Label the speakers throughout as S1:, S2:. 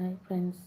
S1: Hi friends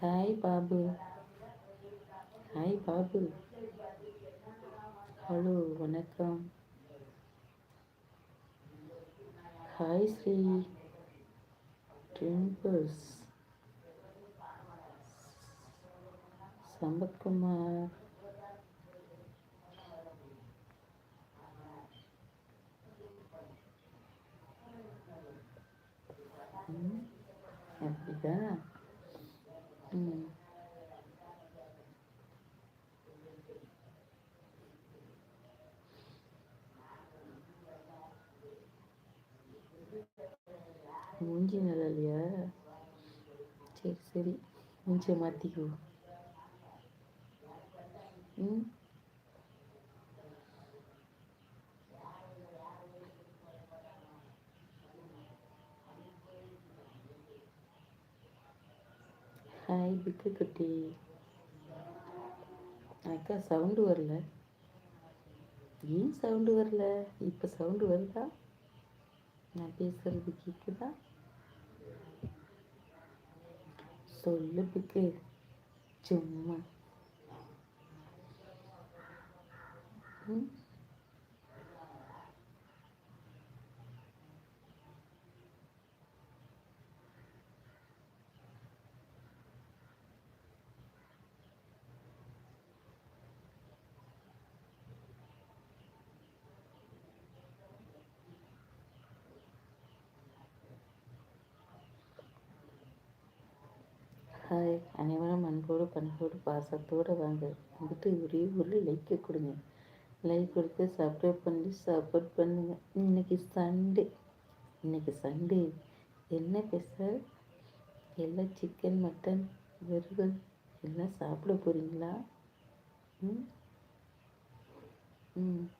S1: hi Babu hi Babu hello வணக்கம். Hi Sri ட்ரிம்பிள்ஸ் சம்பத்குமார் ம், அப்படியா ம் மூஞ்சி நல்லா இல்லையா சரி சரி மூஞ்சியை மாற்றிக்கோ ம் ஹாய் பிக்கு குட்டி. அக்கா சவுண்டு வரல. ஏன் சவுண்டு வரல? இப்போ சவுண்டு வருதா? நான் பேசுகிறது கேட்குதா சொல்லு பிக்கு சும்மா. ம் ஹாய் அனைவரும் அன்போடு பண்போடு பாசத்தோடு வாங்க. வந்துட்டு ஒரே ஒரு லைக்கை கொடுங்க. லைக் கொடுத்து சப்ஸ்கிரைப் பண்ணி சப்போர்ட் பண்ணுங்க. இன்னைக்கு சண்டே இன்னைக்கு சண்டே என்ன பேச எல்லாம் சிக்கன் மட்டன் வெறுகள் எல்லாம் சாப்பிட போகிறீங்களா ம்? ம்.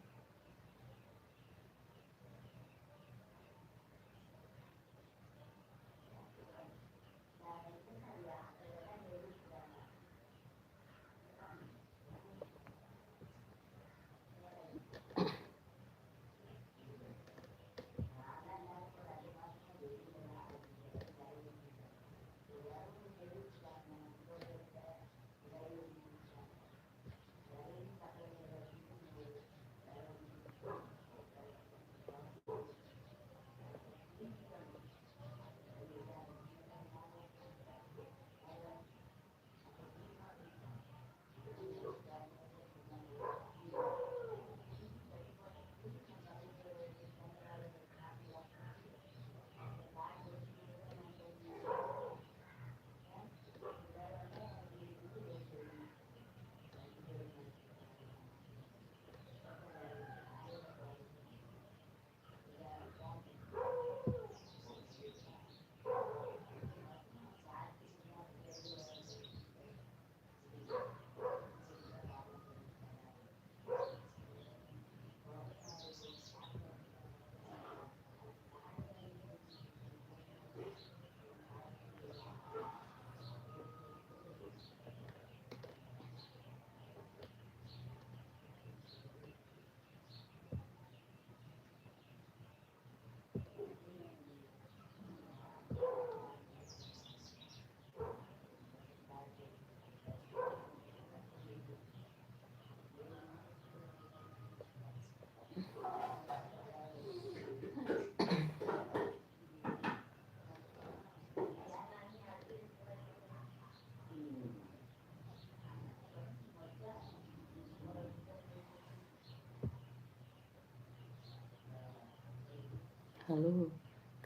S2: ஹலோ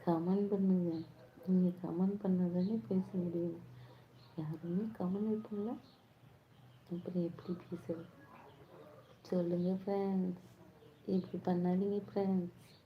S2: கமெண்ட் பண்ணுங்க. நீங்கள் கமெண்ட் பண்ணாதானே பேச முடியும். யாருமே கமெண்ட் பண்ணல அப்புறம் எப்படி பேசுறது? சொல்லுங்கள் ஃப்ரெண்ட்ஸ் இப்படி பண்ணாதீங்க ஃப்ரெண்ட்ஸ்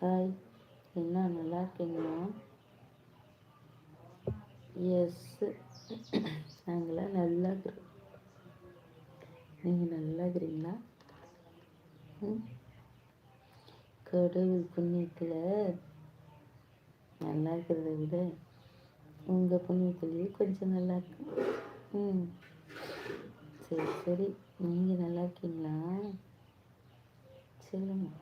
S2: ஹாய் என்ன நல்லா இருக்கீங்களா? எஸ் நாங்களாம் நல்லா இருக்கிறோம். நீங்கள் நல்லா இருக்கிறீங்களா? கடவுள் புண்ணியத்தில் நல்லா இருக்கிறத விட உங்கள் புண்ணியத்துலேயே கொஞ்சம் நல்லா இருக்கு. ம். சரி சரி. நீங்கள் நல்லா இருக்கீங்களா? சொல்லுங்கள்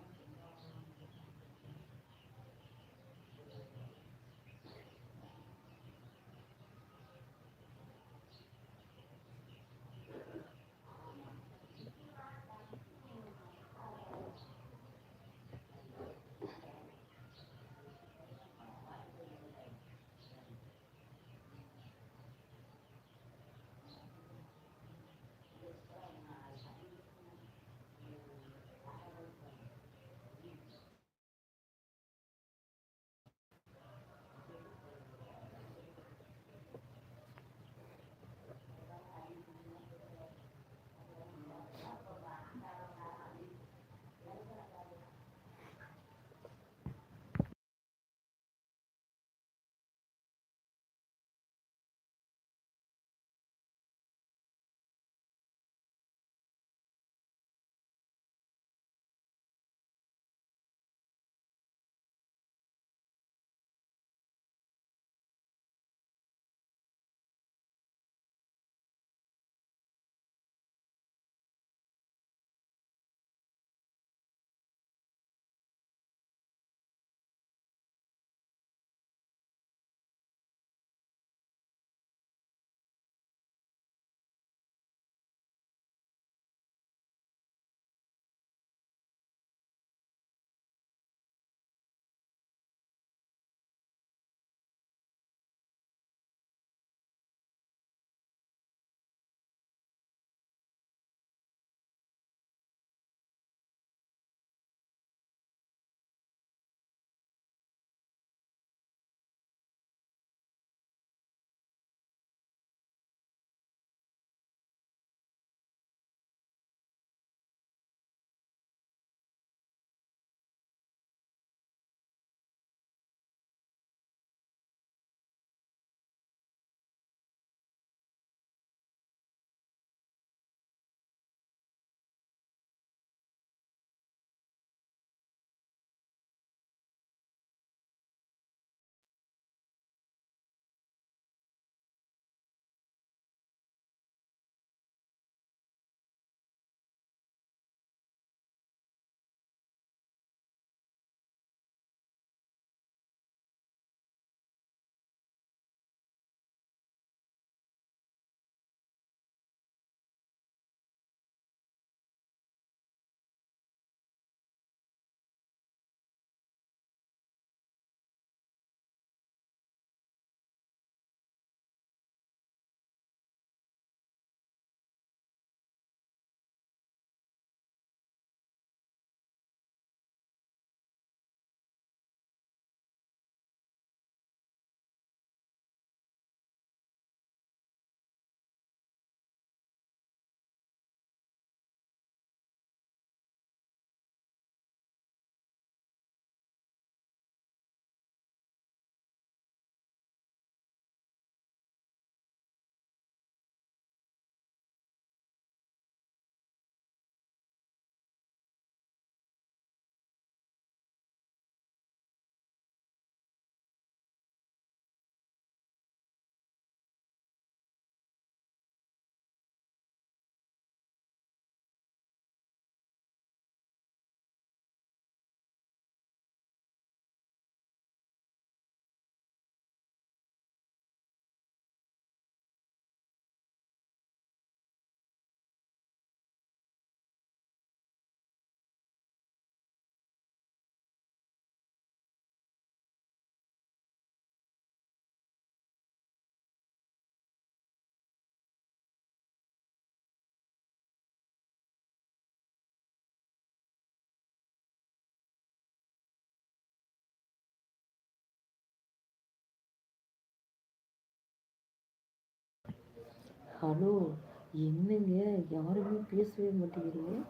S3: ஹலோ என்னங்க? யாருமே பேசவே மாட்டேங்கிறீங்க?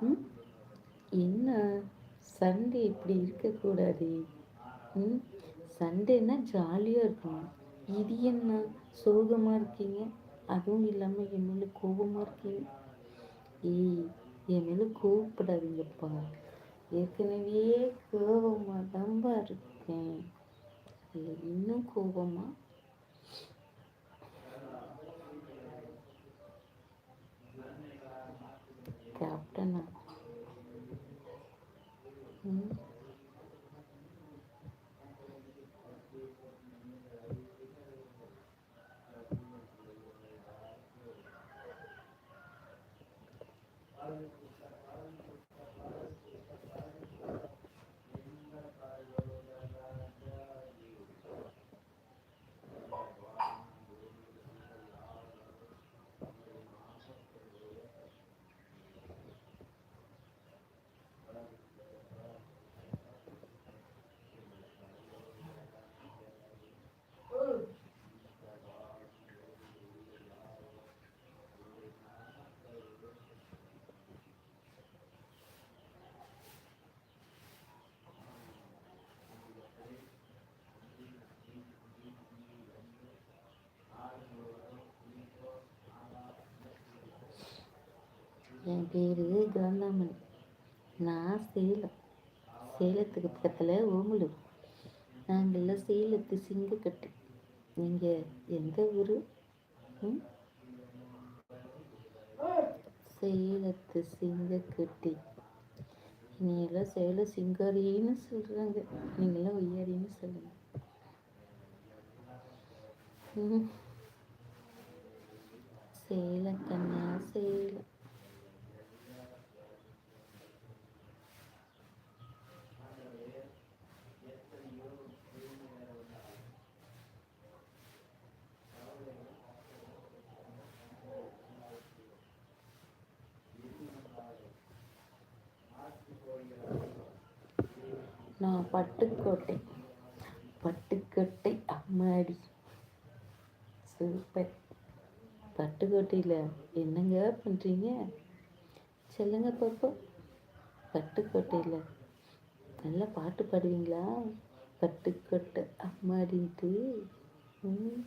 S3: ம்? என்ன? சண்டே இப்படி இருக்கக்கூடாது? ம்? சண்டேனா ஜாலியாக இருக்கணும். இது என்ன? சோகமாக இருக்கீங்க? அதுவும் இல்லாமல் என் மேலே கோபமாக இருக்கீங்க. ஏய் என் மேலே கோவப்படாதீங்கப்பா. ஏற்கனவே கோபமாக தான்ப்பா இருக்கேன். இல்லை இன்னும் கோபமாக ക്യാപ്റ്റനാണ് என் பேர் காந்தாமணி நான் சேலம். சேலத்துக்கு பக்கத்தில் ஓமலூர். நாங்கள்லாம் சேலத்து சிங்கக்கட்டு. நீங்கள் எந்த ஊர்? சேலத்து சிங்கக்கட்டி. நீங்களாம் சேல சிங்காரின்னு சொல்கிறாங்க நீங்களாம் ஒய்யாரின்னு சொல்லுங்கள் சேலம் கண்ணா சேலம் நான் பட்டுக்கோட்டை. பட்டுக்கோட்டை அம்மாடி. சூப்பர். பட்டுக்கோட்டையில் என்னங்க பண்ணுறீங்க சொல்லுங்க பாப்பா பட்டுக்கோட்டையில் நல்லா பாட்டு பாடுவீங்களா? பட்டுக்கோட்டை அம்மாடின்ட்டு. ம்.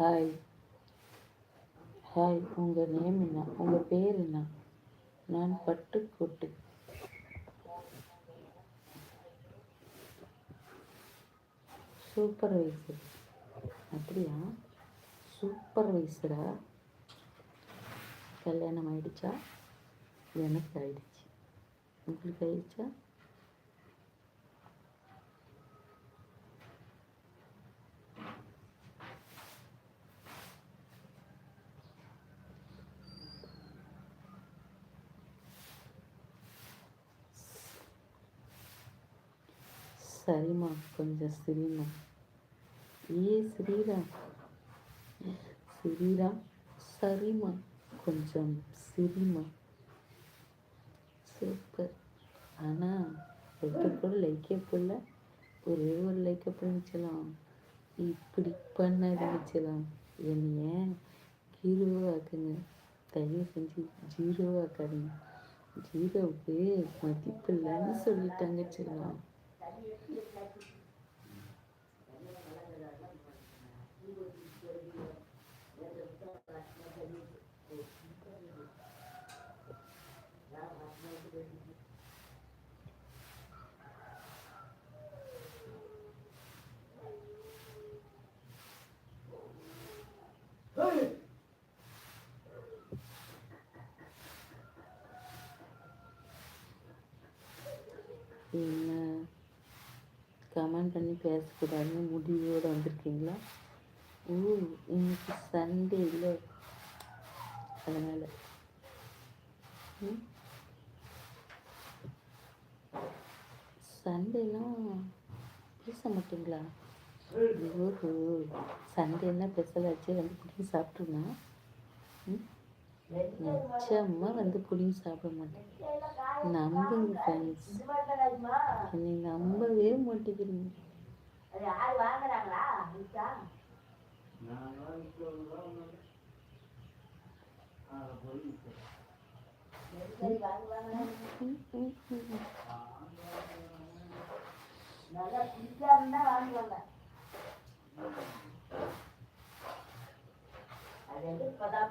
S3: ஹாய் ஹாய் உங்கள் நேம் என்ன? உங்கள் பேர் என்ன?
S2: நான் பட்டுக்கோட்டு. சூப்பர்வைசர் அப்படியா? சூப்பர்வைசரா கல்யாணம் ஆயிடுச்சா? எனக்கு ஆயிடுச்சு. உங்களுக்கு ஆயிடுச்சா? சரிம்மா கொஞ்சம் சிரிமா ஏ ஸ்ரீராம் ஸ்ரீராம் சரிம்மா கொஞ்சம் சிரிமா சூப்பர் ஆனால் ரெண்டு கூட லைக்கே போடல ஒரே ஒரு லைக்கை பண்ணிச்சலாம் இப்படி பண்ணாதீங்கச்சலாம் என்னைய ஹீரோவாக்குங்க தயவு செஞ்சு ஜீரோவாக்காதீங்க ஜீரோவுக்கு மதிப்பு இல்லைன்னு சொல்லிட்டாங்க சொல்லலாம் หยุดนะ கமெண்ட் பண்ணி பேசக்கூடாதுன்னு முடிவோடு வந்திருக்கீங்களா? ஓ இன்னைக்கு சண்டே இல்லை. அதனால். சண்டேலாம் பேச மாட்டீங்களா? ஓஹோ சண்டேன்னா ஸ்பெஷலாச்சு வந்து பிடிச்சி சாப்பிட்ருந்தேன் நிச்சயமாக வந்து புளியும் சாப்பிட மாட்டேன். நம்புங்க ஃப்ரெண்ட்ஸ் என்னை நம்பவே மாட்டேங்கிறீங்க.
S1: நல்லா பிடிக்காம வாங்குவாங்க அது வந்து இப்பதான்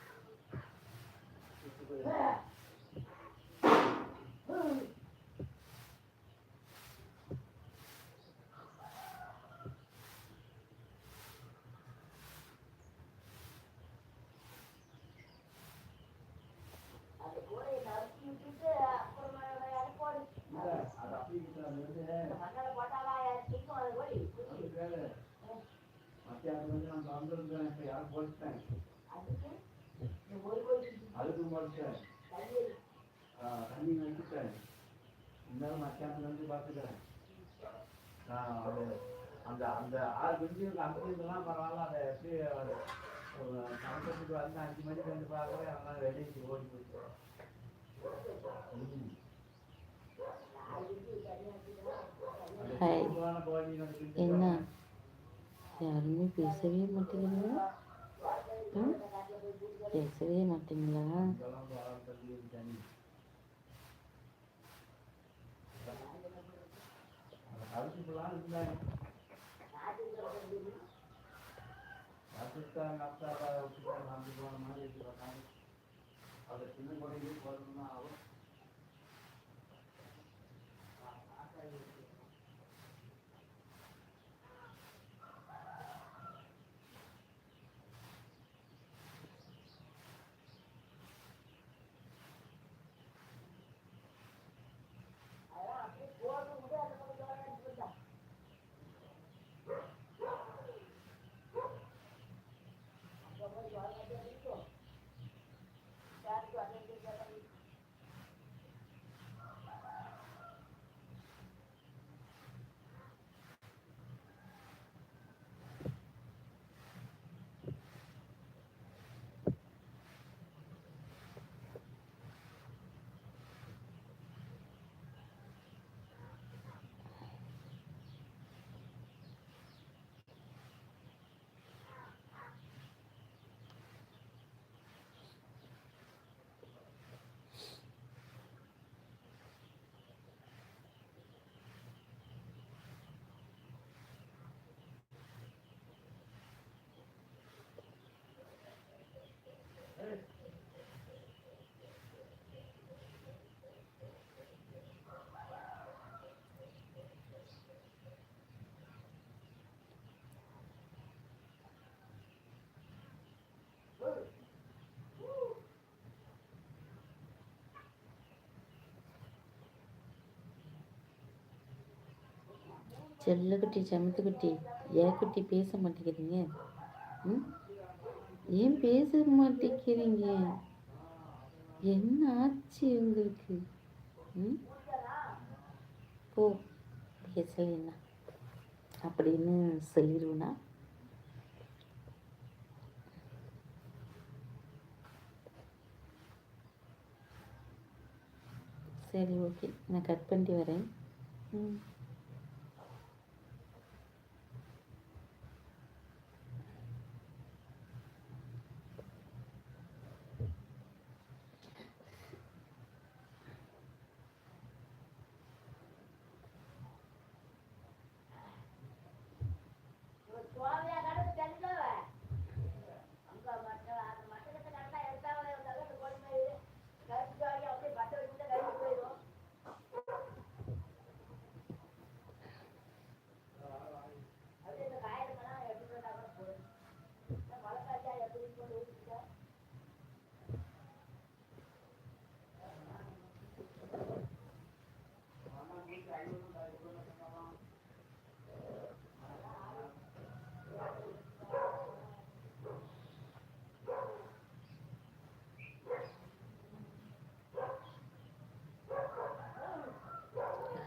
S1: அதுக்கு? இந்த ஒரு கோழி
S3: அதுக்கும் படிச்சேன்
S1: தண்ணி
S3: தண்ணி வச்சுட்டேன் இருந்தாலும் மத்தியானத்துல இருந்து பார்த்துக்கிறேன் நான் அது அந்த அந்த ஆறு மணிக்கு பரவாயில்ல அதை எப்படி வந்து அஞ்சு மணிக்கு வந்து பார்க்கவே அதெல்லாம் வெளியே ஓடி. அந்த
S2: ஹாய். என்ன யாருமே பேசவே மாட்டேங்கிறீங்க பேசவே மாட்டீங்களா
S3: இதெல்லாம்
S2: செல்லக்குட்டி சமத்துக்குட்டி ஏன் குட்டி பேச மாட்டேங்கிறீங்க? ம்? ஏன் பேச மாட்டேங்கிறீங்க? என்ன ஆச்சு உங்களுக்கு? ம்? போ பேசலைன்னா அப்படின்னு சொல்லிடுவேனா சரி ஓகே. நான் கட் பண்ணிட்டு வரேன். ம்.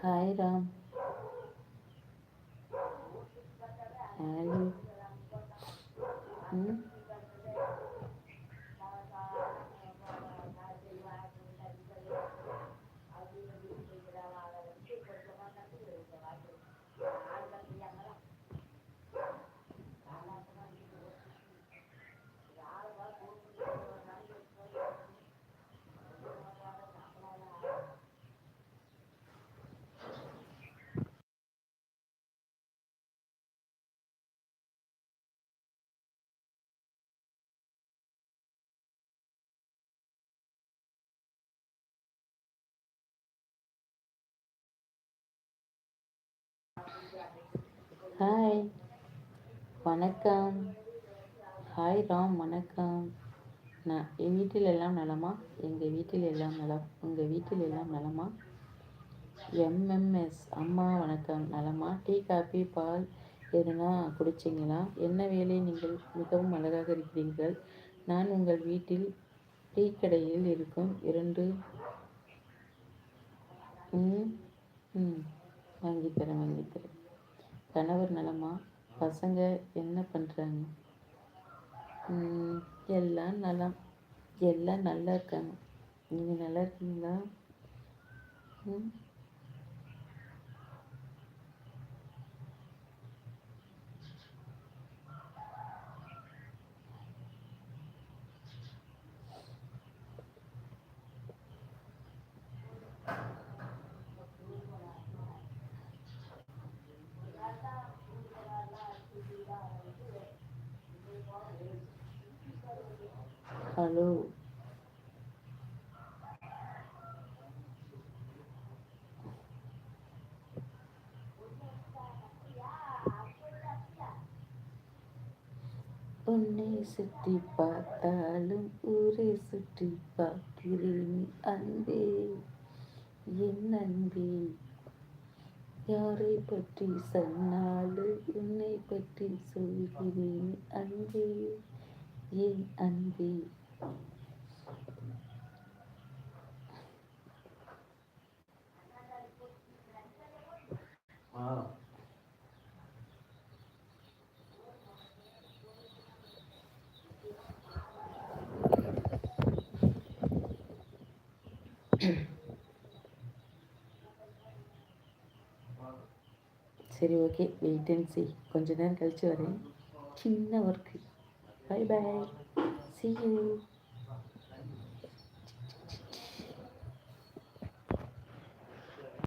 S2: ஹாய் ராம் ஹலோ ம் ஹாய் வணக்கம். ஹாய் ராம். வணக்கம். நான் என் வீட்டில் எல்லாம் நலமா? எங்கள் வீட்டில் எல்லாம் நலம் உங்கள் வீட்டில் எல்லாம் நலமா? எம்எம்எஸ் அம்மா வணக்கம். நலமா? டீ காபி பால் எதுனா குடிச்சிங்களா? என்ன வேலை நீங்கள் மிகவும் அழகாக இருக்கிறீர்கள்? நான் உங்கள் வீட்டில் டீ கடையில் இருக்கும் இரண்டு ம் ம். வாங்கித்தரேன் வாங்கித்தரேன். கணவர் நலமா? பசங்க என்ன பண்ணுறாங்க எல்லாம் நலம். எல்லாம் நல்லா இருக்காங்க. நீங்கள் நல்லா இருக்கீங்களா? ம் ஹலோ உன்னை சுற்றி பார்த்தாலும் ஊரே சுற்றி பார்க்கிறேன் அன்பே என் அன்பே. யாரை பற்றி சொன்னாலும் உன்னை பற்றி சொல்கிறேன் அன்பே என் அன்பே.
S3: Wow.
S2: சரி ஓகே வெயிட் அண்ட் சி கொஞ்ச நேரம் கழிச்சு வரேன். சின்ன work bye bye see you